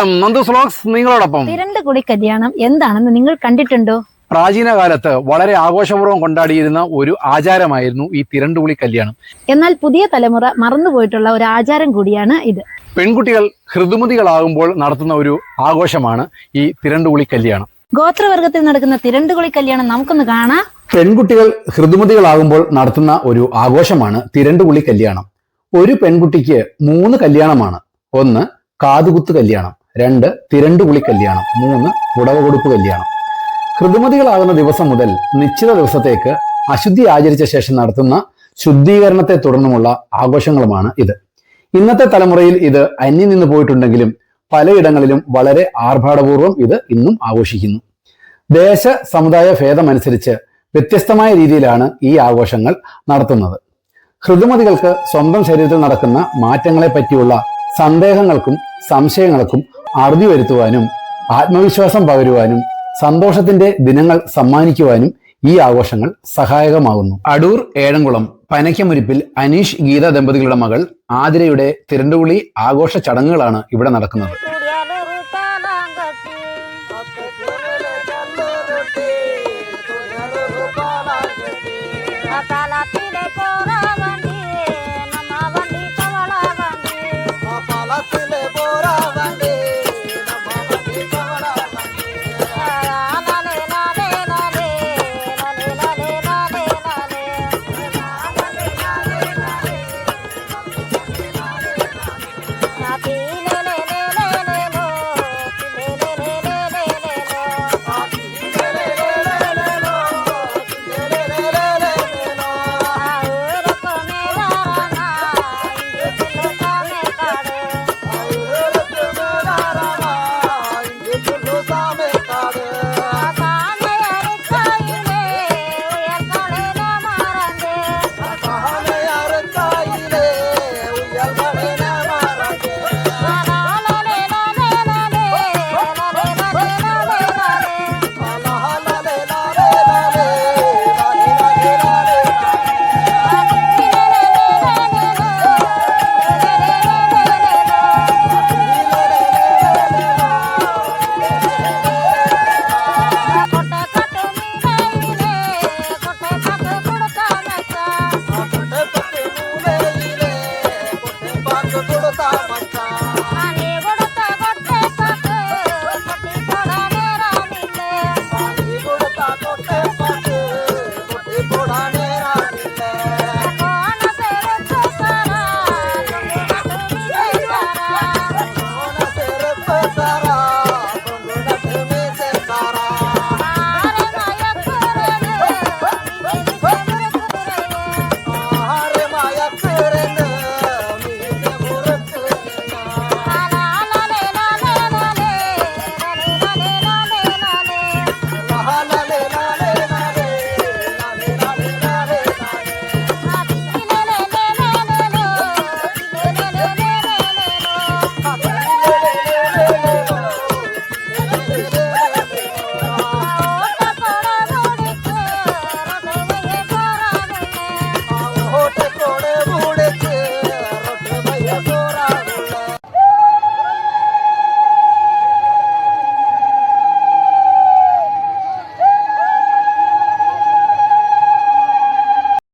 നമസ്കാരം. നന്ദു സ്ലോക്സ് നിങ്ങളോടൊപ്പം. തിരണ്ടുകുടി കല്യാണം എന്താണെന്ന് നിങ്ങൾ കണ്ടിട്ടുണ്ടോ? പ്രാചീന കാലത്ത് വളരെ ആഘോഷപൂർവം കൊണ്ടാടിയിരുന്ന ഒരു ആചാരമായിരുന്നു ഈ തിരണ്ടുകുളി കല്യാണം. എന്നാൽ പുതിയ തലമുറ മറന്നുപോയിട്ടുള്ള ഒരു ആചാരം കൂടിയാണ് ഇത്. പെൺകുട്ടികൾ ഹൃദുമതികളാകുമ്പോൾ നടത്തുന്ന ഒരു ആഘോഷമാണ് ഈ തിരണ്ടുകുളി കല്യാണം. ഗോത്രവർഗത്തിൽ നടക്കുന്ന തിരണ്ടുകുളി കല്യാണം നമുക്കൊന്ന് കാണാം. പെൺകുട്ടികൾ ഹൃദുമതികളാകുമ്പോൾ നടത്തുന്ന ഒരു ആഘോഷമാണ് തിരണ്ടുകുളി കല്യാണം. ഒരു പെൺകുട്ടിക്ക് മൂന്ന് കല്യാണമാണ്. ഒന്ന് കാതുകുത്ത് കല്യാണം. രണ്ട് തിരണ്ടുകുളി കല്യാണം. മൂന്ന് പുടവ കൊടുപ്പ് കല്യാണം. കൃതിമതികളാകുന്ന ദിവസം മുതൽ നിശ്ചിത ദിവസത്തേക്ക് അശുദ്ധി ആചരിച്ച ശേഷം നടത്തുന്ന ശുദ്ധീകരണത്തെ തുടർന്നുമുള്ള ആഘോഷങ്ങളുമാണ് ഇത്. ഇന്നത്തെ തലമുറയിൽ ഇത് അന്യം നിന്ന് പോയിട്ടുണ്ടെങ്കിലും പലയിടങ്ങളിലും വളരെ ആർഭാടപൂർവം ഇത് ഇന്നും ആഘോഷിക്കുന്നു. ദേശ സമുദായ ഭേദമനുസരിച്ച് വ്യത്യസ്തമായ രീതിയിലാണ് ഈ ആഘോഷങ്ങൾ നടത്തുന്നത്. ഹൃദുമതികൾക്ക് സ്വന്തം ശരീരത്തിൽ നടക്കുന്ന മാറ്റങ്ങളെ പറ്റിയുള്ള സന്ദേഹങ്ങൾക്കും സംശയങ്ങൾക്കും അറുതി വരുത്തുവാനും ആത്മവിശ്വാസം പകരുവാനും സന്തോഷത്തിന്റെ ദിനങ്ങൾ സമ്മാനിക്കുവാനും ഈ ആഘോഷങ്ങൾ സഹായകമാകുന്നു. അടൂർ ഏഴംകുളം പനയ്ക്കമുരിപ്പിൽ അനീഷ് ഗീത ദമ്പതികളുടെ മകൾ ആതിരയുടെ തിരണ്ടുപുളി ആഘോഷ ചടങ്ങുകളാണ് ഇവിടെ നടക്കുന്നത്.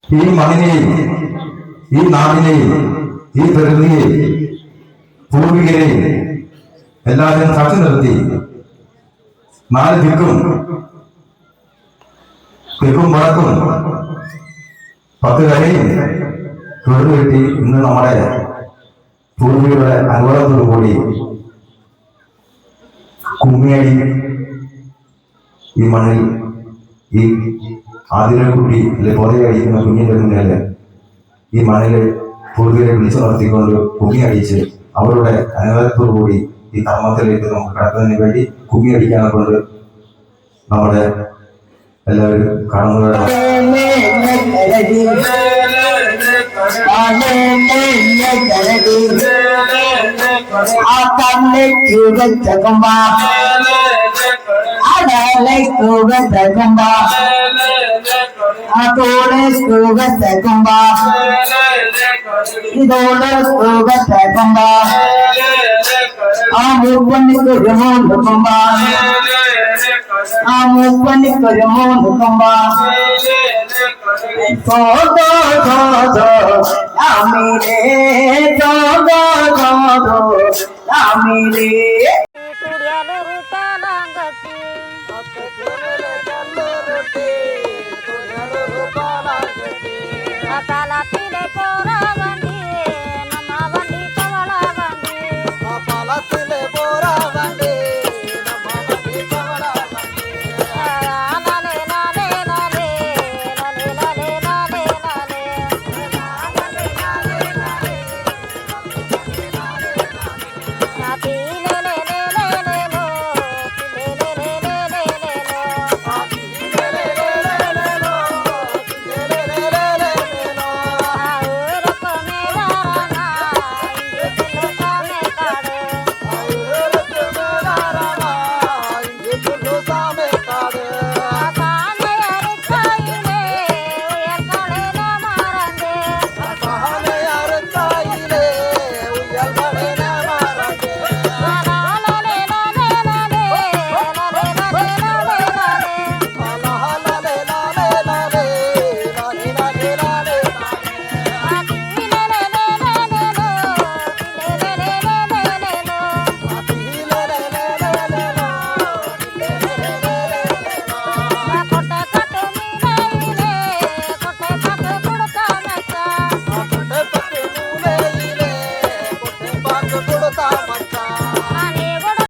ഈ മണ്ണിനെയും ഈ നാടിനെയും ഈ പ്രകൃതിയെയും പൂർവികരെയും എല്ലാവരും സാക്ഷി നിർത്തി. നാല് ദിക്കും തെക്കും വടക്കും പത്ത് കരയും തൊഴിൽ കിട്ടി ഇന്ന് നമ്മുടെ പൂർവികരുടെ അനുഭവത്തോടു കൂടി കുമ്മിയടി ഈ മണ്ണിൽ ഈ ആതിരക്കുട്ടി അല്ലെ ബോധയടിക്കുന്ന കുഞ്ഞിന്റെ മുന്നിൽ ഈ മണലെ പൂർവികരെ വിളിച്ചു നിർത്തിക്കൊണ്ട് കുമ്മി അടിച്ച് അവരുടെ അനുവദത്തോടുകൂടി ഈ കർമ്മത്തിലേക്ക് നമുക്ക് കടക്കുന്നതിന് വേണ്ടി കുമ്മി അടിക്കാനെ കൊണ്ട് നമ്മുടെ എല്ലാവരും കടന്നുകളാണ് ആ لست بثكم أقول لست بثكم இதோ லஸ்து பத்தகம் பா ஆம் உப்பனிக்கு ரமோந்து கம்பா ஆம் உப்பனிக்கு ரமோந்து கம்பா तो दो दो दो नामी रे तो दो दो दो नामी रे ağlatır